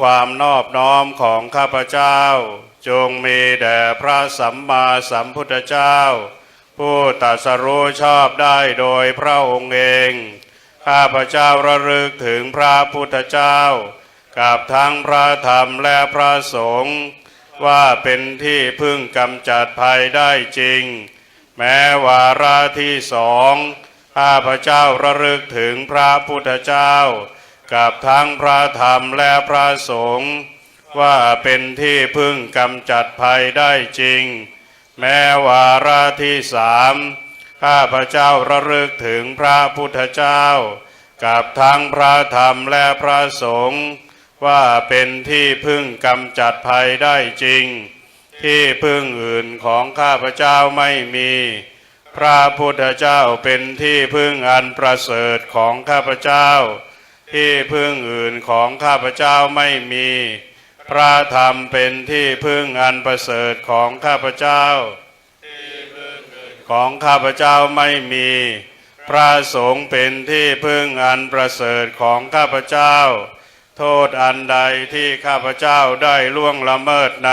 ความนอบน้อมของข้าพเจ้า จงมีแด่พระสัมมาสัมพุทธเจ้า ผู้ตรัสรู้ชอบได้โดยพระองค์เอง ข้าพเจ้าระลึกถึงพระพุทธเจ้า กับทั้งพระธรรมและพระสงฆ์ว่าเป็นที่พึ่งกำจัดภัยได้จริง แม้วาระที่สองข้าพเจ้าระลึกถึงพระพุทธเจ้า กับทั้งพระธรรมและพระสงฆ์ว่าเป็นที่พึ่งกำจัดภัยได้จริง แม้วาระที่สามข้าพระเจ้าระลึกถึงพระพุทธเจ้า กับทั้งพระธรรมและพระสงฆ์ว่าเป็นที่พึ่งกำจัดภัยได้จริง ที่พึ่งอื่นของข้าพระเจ้าไม่มี พระพุทธเจ้าเป็นที่พึ่งอันประเสริฐของข้าพระเจ้า ที่พึ่งอื่นของข้าพเจ้าไม่มี พระธรรมเป็นที่พึ่งอันประเสริฐของข้าพเจ้า ของข้าพเจ้าไม่มี พระสงฆ์เป็นที่พึ่งอันประเสริฐของข้าพเจ้า โทษอันใดที่ข้าพเจ้าได้ล่วงละเมิดใน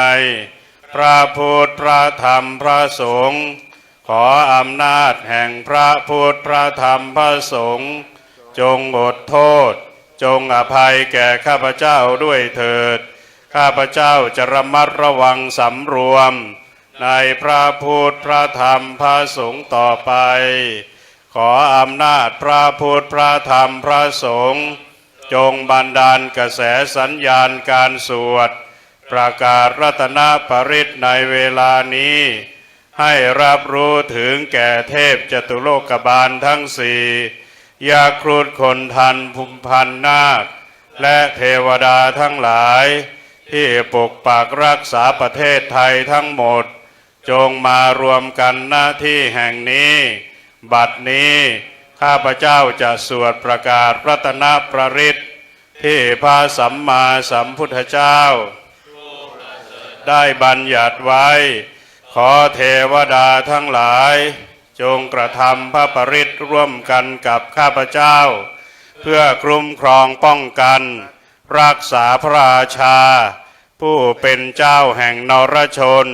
พระพุทธพระธรรมพระสงฆ์ขออำนาจแห่งพระพุทธพระธรรมพระสงฆ์ จงอดโทษ จงอภัยแก่ข้าพเจ้าด้วยเถิด ข้าพเจ้าจะระมัดระวังสำรวม ในพระพุทธพระธรรมพระสงฆ์ต่อไป ขออำนาจพระพุทธพระธรรมพระสงฆ์จงบันดาลกระแสสัญญาณการสวด ประกาศรัตนปริตในเวลานี้ ให้รับรู้ถึงแก่เทพจตุโลกบาลทั้งสี่ ยาครุฑคนทันภูมิพันนาค และเทวดาทั้งหลาย ที่ปกปักรักษาประเทศไทยทั้งหมด จงมารวมกันหน้าที่แห่งนี้ บัดนี้ข้าพเจ้าจะสวดประกาศรัตนประริตที่พระสัมมาสัมพุทธเจ้า ได้บัญญัติไว้ ขอเทวดาทั้งหลาย จงกระทำพระปริตร่วมกันกับข้าพเจ้า เพื่อคุ้มครองป้องกัน รักษาพระราชา ผู้เป็นเจ้าแห่งนรชน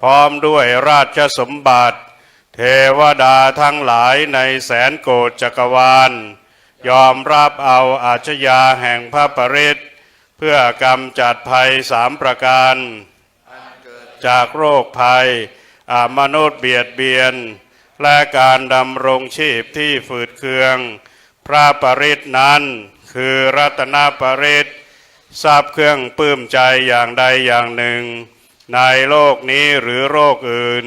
พร้อมด้วยราชสมบัติ เทวดาทั้งหลายในแสนโกฏจักรวาล ยอมรับเอาอาชญาแห่งพระปริตเพื่อกำจัดภัยสามประการ จากโรคภัยอามนุษย์เบียดเบียน และการดำรงชีพที่ฝืดเคือง พระปริตนั้นคือรัตนปริตทราบเครื่องปลื้มใจอย่างใดอย่างหนึ่ง ในโลกนี้หรือโรคอื่น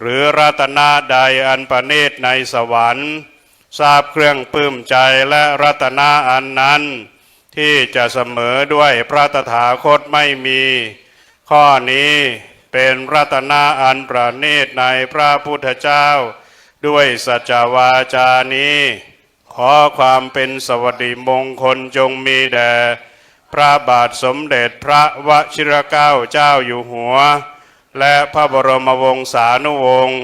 หรือรัตนาใดอันประณีตในสวรรค์ทราบเครื่องปลื้มใจและรัตนาอันนั้น ที่จะเสมอด้วยพระตถาคตไม่มี ข้อนี้ เป็นรัตนาอันประณีตในพระพุทธเจ้า ด้วยสัจวาจานี้ ขอความเป็นสวัสดิมงคลจงมีแด่พระบาทสมเด็จพระวชิรเกล้าเจ้าอยู่หัว และพระบรมวงศานุวงศ์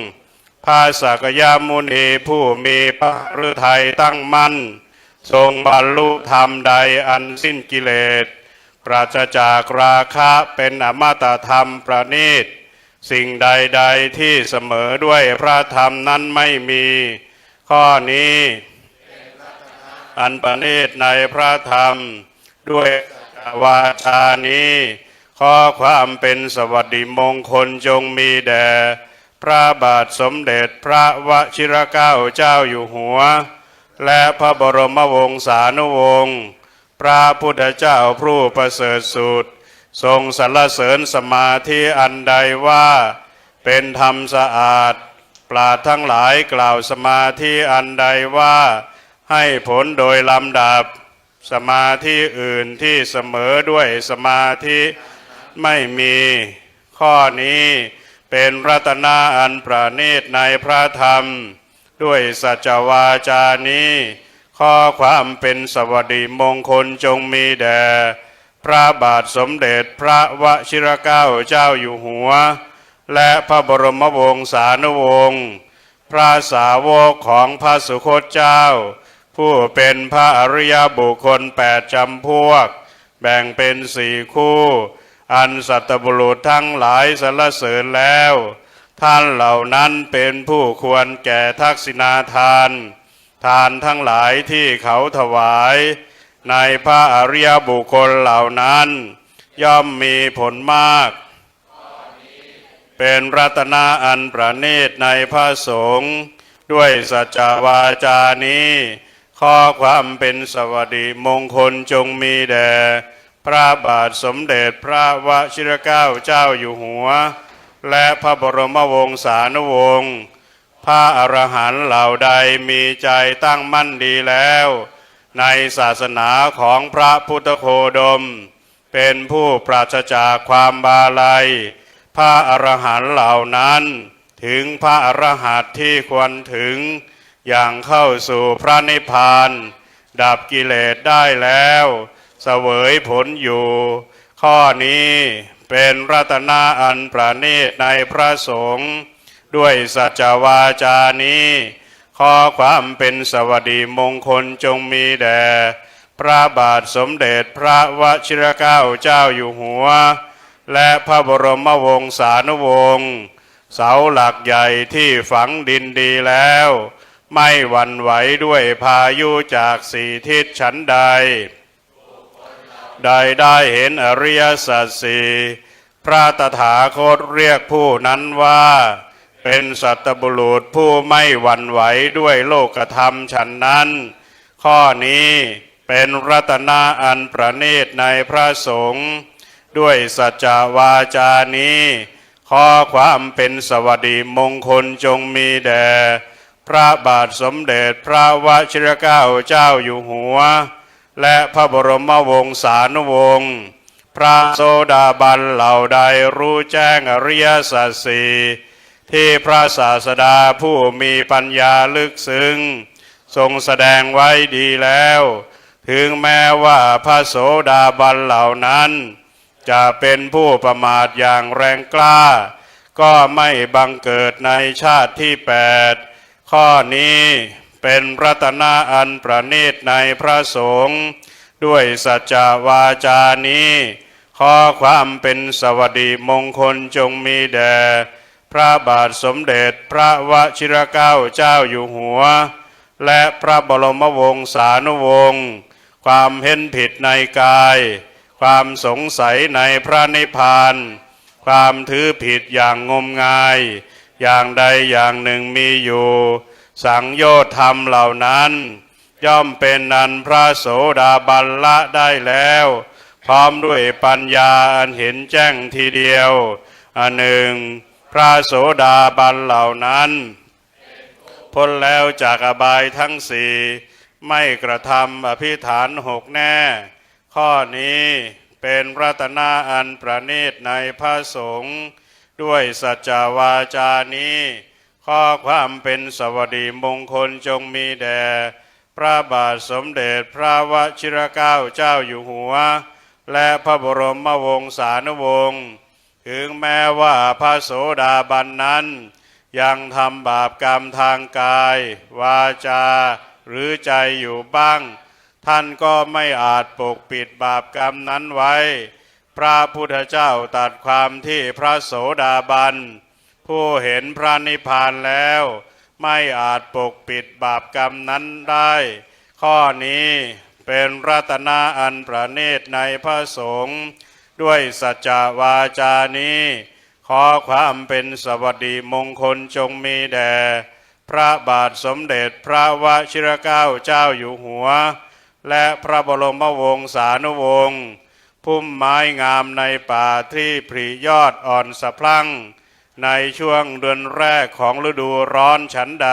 พระสักยามุนีผู้มีพระฤทัยตั้งมั่น ทรงบรรลุธรรมใดอันสิ้นกิเลส ปราศจากราคะเป็นอมตะธรรมประณีต สิ่งใดๆที่เสมอด้วยพระธรรมนั้นไม่มี ข้อนี้ อันประณีตในพระธรรม ด้วยวาจานี้ ข้อความเป็นสวัสดิมงคลจงมีแด่พระบาทสมเด็จพระวชิรเกล้าเจ้าอยู่หัว และพระบรมวงศานุวงศ์ พระพุทธเจ้าผู้ประเสริฐสุด ทรงสรรเสริญสมาธิอันใดว่า เป็นธรรมสะอาด ปราดทั้งหลายกล่าวสมาธิอันใดว่า ให้ผลโดยลำดับ สมาธิอื่นที่เสมอด้วยสมาธิไม่มี ข้อนี้เป็นรัตนาอันประณีตในพระธรรม ด้วยสัจวาจานี้ ข้อความเป็นสวัสดิมงคลจงมีแด่พระบาทสมเด็จพระวชิรเกล้าเจ้าอยู่หัว และพระบรมวงศานุวงศ์พระสาวกของพระสุคตเจ้า ผู้เป็นพระอริยบุคคลแปดจำพวก แบ่งเป็นสี่คู่ อันสัตบุรุษทั้งหลายสรรเสริญแล้ว ท่านเหล่านั้นเป็นผู้ควรแก่ทักษิณาทาน ทานทั้งหลายที่เขาถวาย ในพระอริยบุคคลเหล่านั้น ย่อมมีผลมาก เป็นรัตนาอันประณีตในพระสงฆ์ด้วยสัจจวาจานี้ ข้อความเป็นสวัสดิมงคลจงมีแด่พระบาทสมเด็จพระวชิรเกล้าเจ้าอยู่หัว และพระบรมวงศานุวงศ์ พระอรหันต์เหล่าใดมีใจตั้งมั่นดีแล้ว ในศาสนาของพระพุทธโคดม เป็นผู้ปราศจากความบาลัย พระอรหันต์เหล่านั้น ถึงพระอรหันต์ที่ควรถึง อย่างเข้าสู่พระนิพพาน ดับกิเลสได้แล้วเสวยผลอยู่ ข้อนี้เป็นรัตนาอันประณีตในพระสงฆ์ ด้วยสัจวาจานี้ ขอความเป็นสวัสดีมงคลจงมีแด่ พระบาทสมเด็จพระวชิรเกล้าเจ้าอยู่หัว และพระบรมวงศานุวงศ์เสาหลักใหญ่ที่ฝังดินดีแล้ว ไม่หวั่นไหวด้วยพายุจากสี่ทิศฉันใดได้ได้เห็นอริยสัจสี่พระตถาคตเรียกผู้นั้นว่า เป็นสัตบุรุษผู้ไม่หวั่นไหวด้วยโลกธรรมฉันนั้น ข้อนี้เป็นรัตนาอันประณีตในพระสงฆ์ด้วยสัจจวาจานี้ ข้อความเป็นสวัสดีมงคลจงมีแด่พระบาทสมเด็จพระวชิรเกล้าเจ้าอยู่หัว และพระบรมวงศานุวงศ์พระโสดาบันเหล่าใดรู้แจ้งอริยสัจสี่ ที่พระศาสดาผู้มีปัญญาลึกซึ้งทรงแสดงไว้ดีแล้ว ถึงแม้ว่าพระโสดาบันเหล่านั้น จะเป็นผู้ประมาทอย่างแรงกล้า ก็ไม่บังเกิดในชาติที่แปดข้อนี้เป็นรัตนาอันประณีตในพระสงฆ์ด้วยสัจวาจานี้ ข้อความเป็นสวัสดีมงคลจงมีแด่ พระบาทสมเด็จพระวชิรเกล้าเจ้าอยู่หัว และพระบรมวงศานุวงศ์ความเห็นผิดในกาย ความสงสัยในพระนิพพาน ความถือผิดอย่างงมงาย อย่างใดอย่างหนึ่งมีอยู่ สังโยชน์ธรรมเหล่านั้น ย่อมเป็นนันพระโสดาบันละได้แล้ว พร้อมด้วยปัญญาอันเห็นแจ้งทีเดียว อันหนึ่ง ระโสดาบันเหล่านั้น พ้นแล้วจากอบายทั้งสี่ไม่กระทำอภิฐานหกแน่ ข้อนี้เป็นรัตนาอันประณีตในพระสงฆ์ด้วยสัจจวาจานี้ ข้อความเป็นสวัสดีมงคลจงมีแด่พระบาทสมเด็จพระวชิรเกล้าเจ้าอยู่หัว และพระบรมวงศานุวงศ์ ถึงแม้ว่าพระโสดาบันนั้น ยังทำบาปกรรมทางกาย วาจา หรือใจอยู่บ้าง ท่านก็ไม่อาจปกปิดบาปกรรมนั้นไว้ พระพุทธเจ้าตัดความที่พระโสดาบัน ผู้เห็นพระนิพพานแล้ว ไม่อาจปกปิดบาปกรรมนั้นได้ ข้อนี้เป็นรัตนาอันประณีตในพระสงฆ์ ด้วยสัจจวาจานี้ ขอความเป็นสวัสดีมงคลจงมีแด่พระบาทสมเด็จพระวชิรเกล้าเจ้าอยู่หัว และพระบรมวงศานุวงศ์พุ่มไม้งามในป่าที่ผลิยอดอ่อนสะพรั่งในช่วงเดือนแรกของฤดูร้อนฉันใด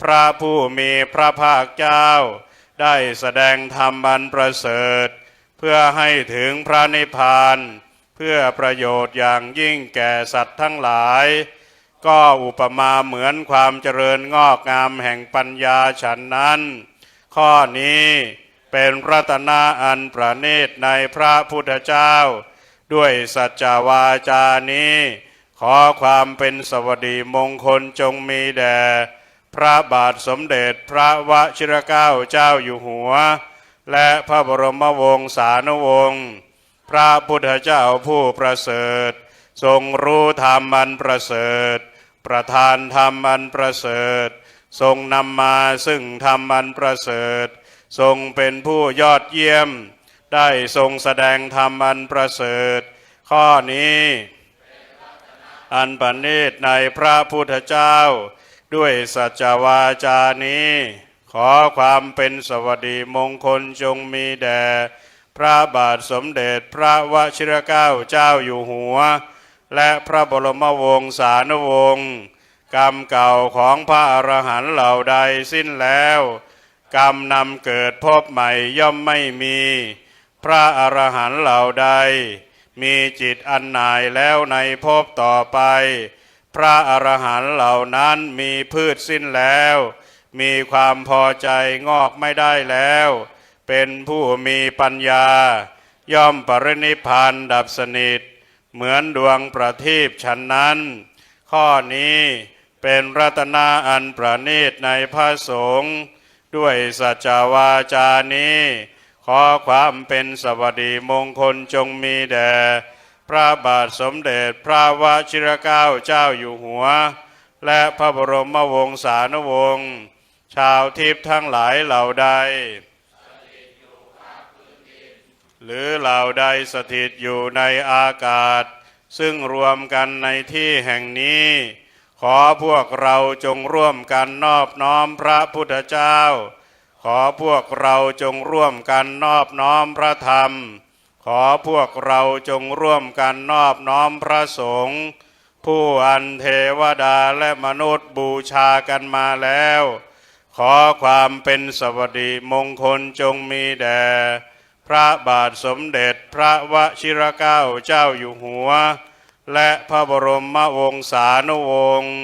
พระผู้มีพระภาคเจ้า ได้แสดงธรรมบันประเสริฐ พื่อให้ถึงพระนิพพาน เพื่อประโยชน์อย่างยิ่งแก่สัตว์ทั้งหลาย ก็อุปมาเหมือนความเจริญงอกงามแห่งปัญญาฉันนั้น ข้อนี้เป็นรัตนาอันประณีตในพระพุทธเจ้า ด้วยสัจจวาจานี้ ขอความเป็นสวัสดีมงคลจงมีแด่ พระบาทสมเด็จพระวชิรเกล้าเจ้าอยู่หัว และพระบรมวงศานุวงศ์พระพุทธเจ้าผู้ประเสริฐ ทรงรู้ธรรมอันประเสริฐ ประทานธรรมอันประเสริฐ ทรงนำมาซึ่งธรรมอันประเสริฐ ทรงเป็นผู้ยอดเยี่ยม ได้ทรงแสดงธรรมอันประเสริฐ ข้อนี้ อันประณีตในพระพุทธเจ้า ด้วยสัจวาจานี้ ขอความเป็นสวัสดีมงคลจงมีแด่พระบาทสมเด็จพระวชิรเกล้าเจ้าอยู่หัว และพระบรมวงศานุวงศ์กรรมเก่าของพระอรหันต์เหล่าใดสิ้นแล้ว กรรมนำเกิดพบใหม่ย่อมไม่มี พระอรหันต์เหล่าใด มีจิตอันหน่ายแล้วในภพต่อไป พระอรหันต์เหล่านั้นมีพืชสิ้นแล้ว มีความพอใจงอกไม่ได้แล้ว เป็นผู้มีปัญญา ย่อมปรินิพานดับสนิท เหมือนดวงประทีปฉันนั้น ข้อนี้เป็นรัตนาอันประณีตในพระสงฆ์ด้วยสัจวาจานี้ ขอความเป็นสวัสดีมงคลจงมีแด่พระบาทสมเด็จพระวชิรเกล้าเจ้าอยู่หัว และพระบรมวงศานุวงศ์ ชาวทิพย์ทั้งหลายเหล่าใด หรือเหล่าใดสถิตอยู่ในอากาศ ซึ่งรวมกันในที่แห่งนี้ ขอพวกเราจงร่วมกันนอบน้อมพระพุทธเจ้า ขอพวกเราจงร่วมกันนอบน้อมพระธรรม ขอพวกเราจงร่วมกันนอบน้อมพระสงฆ์ผู้อันเทวดาและมนุษย์บูชากันมาแล้ว ขอความเป็นสวัสดิมงคลจงมีแด่พระบาทสมเด็จพระวชิรเกล้าเจ้าอยู่หัว และพระบรมวงศานุวงศ์